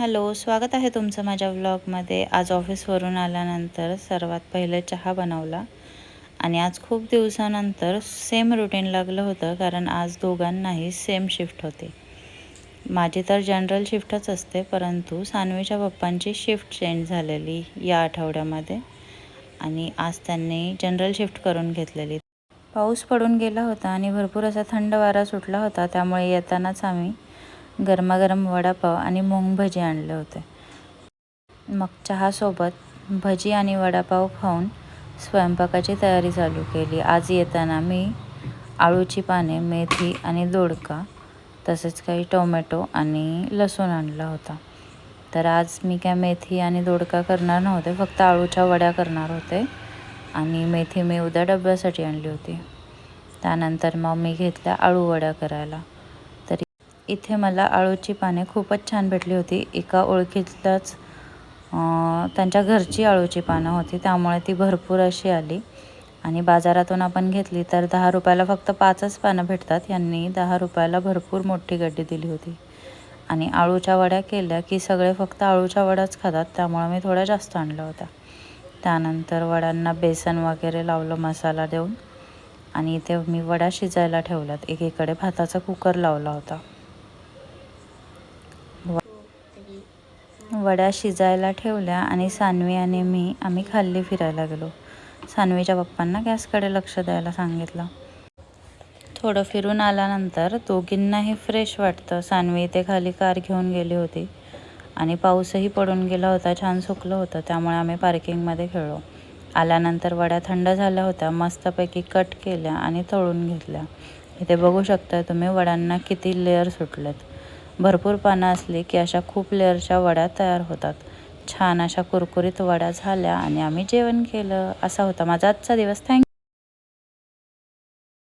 Hello स्वागत आहे तुमचं माझ्या व्लॉगमध्ये. आज ऑफिसवरून आल्यानंतर सर्वात पहिले चहा बनवला आणि आज खूप दिवसानंतर सेम रुटीन लागलं होतं कारण आज दोघांनाही सेम शिफ्ट होते. माझी तर जनरल शिफ्टच असते परंतु सानवीच्या पप्पांची शिफ्ट चेंज झालेली या आठवड्यामध्ये आणि आज त्यांनी जनरल शिफ्ट करून घेतलेली. पाऊस पडून गेला होता आणि भरपूर असा थंड वारा सुटला होता त्यामुळे येतानाच आम्ही गरमागरम वडापाव आणि मूग भजी आणले होते. मग चहासोबत भजी आणि वडापाव खाऊन स्वयंपाकाची तयारी चालू केली. आज येताना मी आळूची पाने मेथी आणि दोडका तसेच काही टोमॅटो आणि लसूण आणला होता. तर आज मी काय मेथी आणि दोडका करणार नव्हते फक्त आळूच्या वड्या करणार होते आणि मेथी मी उद्या डब्यासाठी आणली होती. त्यानंतर मग मी घेतल्या आळू वड्या करायला. इथे मला आळूची पाने खूपच छान भेटली होती. एका ओळखीतल्याच त्यांच्या घरची आळूची पानं होती. त्यामुळे ती भरपूर अशी आली. आणि बाजारातून आपण घेतली तर दहा रुपयाला फक्त पाचच पानं भेटतात. यांनी दहा रुपयाला भरपूर मोठी गड्डी दिली होती. आणि आळूच्या वड्या केल्या की सगळे फक्त आळूच्या वड्याच खातात. त्यामुळे मी थोड्या जास्त आणल्या होत्या. त्यानंतर वड्यांना बेसन वगैरे लावलं मसाला देऊन. आणि इथे मी वड्या शिजायला ठेवल्यात. एकीकडे भाताचा कुकर लावला होता. वड्या शिजायला ठेवल्या आणि सानवी आणि मी आम्ही खाल्ली फिरायला गेलो. सानवीच्या पप्पांना गॅसकडे लक्ष द्यायला सांगितलं. थोडं फिरून आल्यानंतर दोघींनाही फ्रेश वाटतं. सानवी इथे खाली कार घेऊन गेली होती आणि पाऊसही पडून गेला होता छान सुकलं होतं त्यामुळे आम्ही पार्किंगमध्ये खेळलो. आल्यानंतर वड्या थंड झाल्या होत्या मस्तपैकी कट केल्या आणि तळून घेतल्या. इथे बघू शकता तुम्ही वड्यांना किती लेअर सुटलेत. भरपूर पानं असली की अशा खूप लेअरच्या वड्या तयार होतात. छान अशा कुरकुरीत वड्या झाल्या आणि आम्ही जेवण केलं. असा होता माझा आजचा दिवस. थँक्यू